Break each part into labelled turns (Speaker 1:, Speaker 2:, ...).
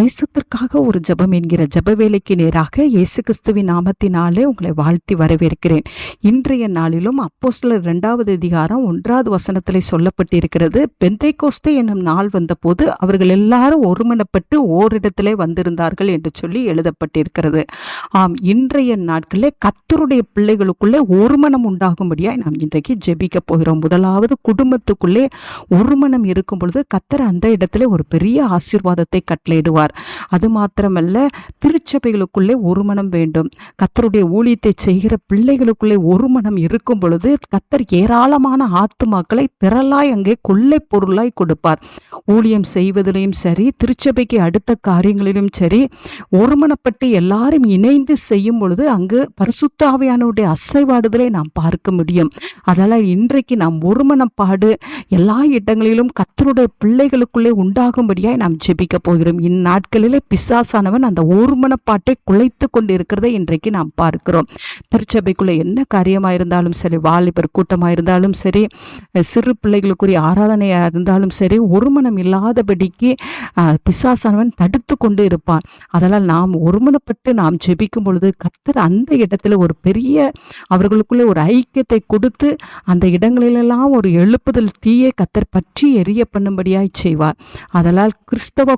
Speaker 1: தேசத்திற்காக ஒரு ஜெபம் என்கிற ஜப வேலைக்கு நேராக இயேசு கிறிஸ்துவின் நாமத்தினாலே உங்களை வாழ்த்தி வரவேற்கிறேன். இன்றைய நாளிலும் அப்போஸ்தலர் இரண்டாவது அதிகாரம் ஒன்றாவது வசனத்திலே சொல்லப்பட்டிருக்கிறது. பெந்தைக்கோஸ்தே என்னும் நாள் வந்தபோது அவர்கள் எல்லாரும் ஒருமனப்பட்டு ஓரிடத்திலே வந்திருந்தார்கள் என்று சொல்லி எழுதப்பட்டிருக்கிறது. ஆம் இன்றைய நாட்களிலே கத்தருடைய பிள்ளைகளுக்குள்ளே ஒருமனம் உண்டாகும்படியாக நாம் இன்றைக்கு ஜெபிக்க போகிறோம். முதலாவது குடும்பத்துக்குள்ளே ஒருமனம் இருக்கும் பொழுது கத்தர் அந்த இடத்துல ஒரு பெரிய ஆசீர்வாதத்தை கட்டளையிடுவார். அது மாத்திரமல்ல திருச்சபைகளுக்குள்ளே ஒரு மனம் வேண்டும். கத்தருடைய ஊழியத்தை செய்கிற பிள்ளைகளுக்குள்ளே ஒரு மனம் இருக்கும் பொழுது கத்தர் ஏராளமான ஆத்துமாக்களை திரளாய் அங்கே கொள்ளை பொருளாய் கொடுப்பார். ஊழியம் செய்வதிலையும் சரி திருச்சபைக்கு அடுத்த காரியங்களிலும் சரி ஒருமனப்பட்டு எல்லாரும் இணைந்து செய்யும் பொழுது அங்கு பரிசுத்தாவியானுடைய அசைவாடுதலை நாம் பார்க்க முடியும். அதனால் இன்றைக்கு நாம் ஒருமனப்பாடு எல்லா இடங்களிலும் கத்தருடைய பிள்ளைகளுக்குள்ளே உண்டாகும்படியாய் நாம் ஜெபிக்க போகிறோம். நாட்களிலே பிசாசானவன் அந்த ஒருமனப்பாட்டை குலைத்து கொண்டு இருக்கிறதை இன்றைக்கு நாம் பார்க்கிறோம். திருச்சபைக்குள்ளே என்ன காரியமாக இருந்தாலும் சரி வாலிபர் கூட்டமாக இருந்தாலும் சரி சிறு பிள்ளைகளுக்குரிய ஆராதனையாக இருந்தாலும் சரி ஒருமனம் இல்லாதபடிக்கு பிசாசானவன் தடுத்து கொண்டு இருப்பான். அதனால் நாம் ஒருமனப்பட்டு நாம் ஜெபிக்கும் பொழுது கத்தர் அந்த இடத்துல ஒரு பெரிய அவர்களுக்குள்ளே ஒரு ஐக்கியத்தை கொடுத்து அந்த இடங்களிலெல்லாம் ஒரு எழுப்புதல் தீயை கத்தர் பற்றி எரிய பண்ணும்படியாய் செய்வார். அதனால் கிறிஸ்தவ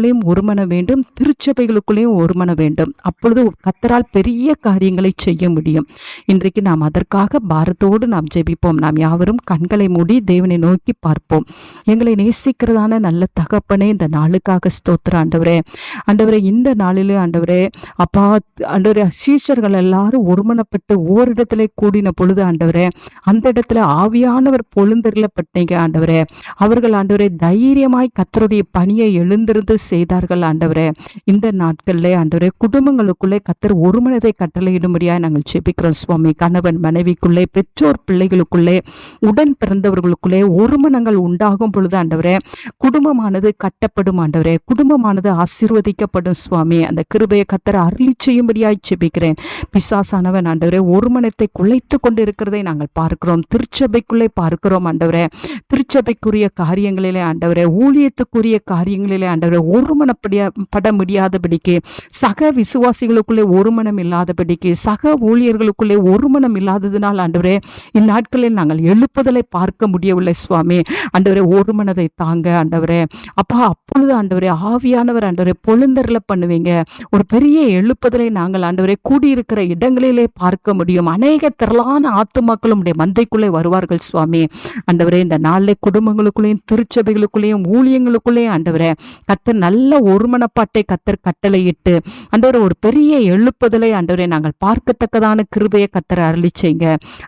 Speaker 1: சபைகளுக்குள்ளேயும் ஒருமன வேண்டும் திருச்சபைகளுக்குள்ளேயும் ஒருமன வேண்டும். அப்பொழுது கத்தரால் பெரிய காரியங்களை செய்ய முடியும். இன்றைக்கு நாம் அதற்காக பாரத்தோடு நாம் ஜெபிப்போம். நாம் யாவரும் கண்களை மூடி தேவனை நோக்கி பார்ப்போம். எங்களை நேசிக்கிறதான நல்ல தகப்பனே இந்த நாளுக்காக ஸ்தோத்திர ஆண்டவரே ஆண்டவரே இந்த நாளிலே ஆண்டவரே அப்பா ஆண்டவரே சீஷர்கள் எல்லாரும் ஒருமனப்பட்டு ஓரிடத்திலே கூடின பொழுது ஆண்டவரே அந்த இடத்துல ஆவியானவர் பொழுந்தருளப்பட்டீங்க ஆண்டவரே. அவர்கள் ஆண்டவரே தைரியமாய் கத்தருடைய பணியை எழுந்திருந்து செய்தார்கள் ஆண்டவரே. இந்த நாட்களில் ஆண்டவரே குடும்பங்களுக்குள்ளே கத்தர் ஒரு மனதை கட்டளையிடும்படியாய் நாங்கள் ஜெபிக்கிறோம் சுவாமி. கணவன் மனைவிக்குள்ளே பெற்றோர் பிள்ளைகளுக்குள்ளே உடன் பிறந்தவர்களுக்குள்ளே ஒருமனங்கள் உண்டாகும் பொழுது ஆண்டவரே குடும்பமானது கட்டப்படும் ஆண்டவரே குடும்பமானது ஆசீர்வதிக்கப்படும் சுவாமி. அந்த கிருபையை கத்தர் அருளி செய்யும்படியாய் ஜெபிக்கிறேன். பிசாசானவன் ஆண்டவரே ஒருமனத்தை குலைத்து கொண்டு இருக்கிறதை நாங்கள் பார்க்கிறோம். திருச்சபைக்குள்ளே பார்க்கிறோம் ஆண்டவரே. திருச்சபைக்குரிய காரியங்களிலே ஆண்டவரே ஊழியத்துக்குரிய காரியங்களிலே ஆண்டவரே ஒருமனப்படிய பட முடியாதபடிக்கு சக விசுவாசிகளுக்குள்ளே ஒருமனம் இல்லாதபடிக்கு சக ஊழியர்களுக்குள்ளே ஒருமனம் இல்லாததினால் ஆண்டவரே இந்நாட்களில் நாங்கள் எழுப்புதலை பார்க்க முடியவில்லை சுவாமி. ஆண்டவரே ஒருமனதை தாங்க ஆண்டவரே. அப்பா அப்பொழுது ஆண்டவரே ஆவியானவர் ஆண்டவரே பொழுந்தரில் பண்ணுவீங்க. ஒரு பெரிய எழுப்புதலை நாங்கள் ஆண்டவரே கூடியிருக்கிற இடங்களிலே பார்க்க முடியும். அநேக திரளான ஆத்துமாக்களும் உடைய மந்தைக்குள்ளே வருவார்கள் சுவாமி. ஆண்டவரே இந்த நாளில் குடும்பங்களுக்குள்ளேயும் திருச்சபைகளுக்குள்ளேயும் ஊழியங்களுக்குள்ளேயும் ஆண்டவரே கத்தர் நல்ல ஒருமனப்பாட்டை கத்தர் கட்டளையிட்டு ஆண்டவரே ஒரு பெரிய எழுப்புதலை ஆண்டவரே நாங்கள் பார்க்கத்தக்கதான கிருபையை கத்தர் அருளி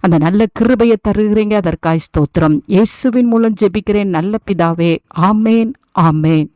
Speaker 1: அந்த நல்ல கிருபையை தருகிறீங்க. அதற்காய் ஸ்தோத்திரம். இயேசுவின் மூலம் ஜெபிக்கிறேன். நல்ல பிதாவே ஆமேன் ஆமேன்.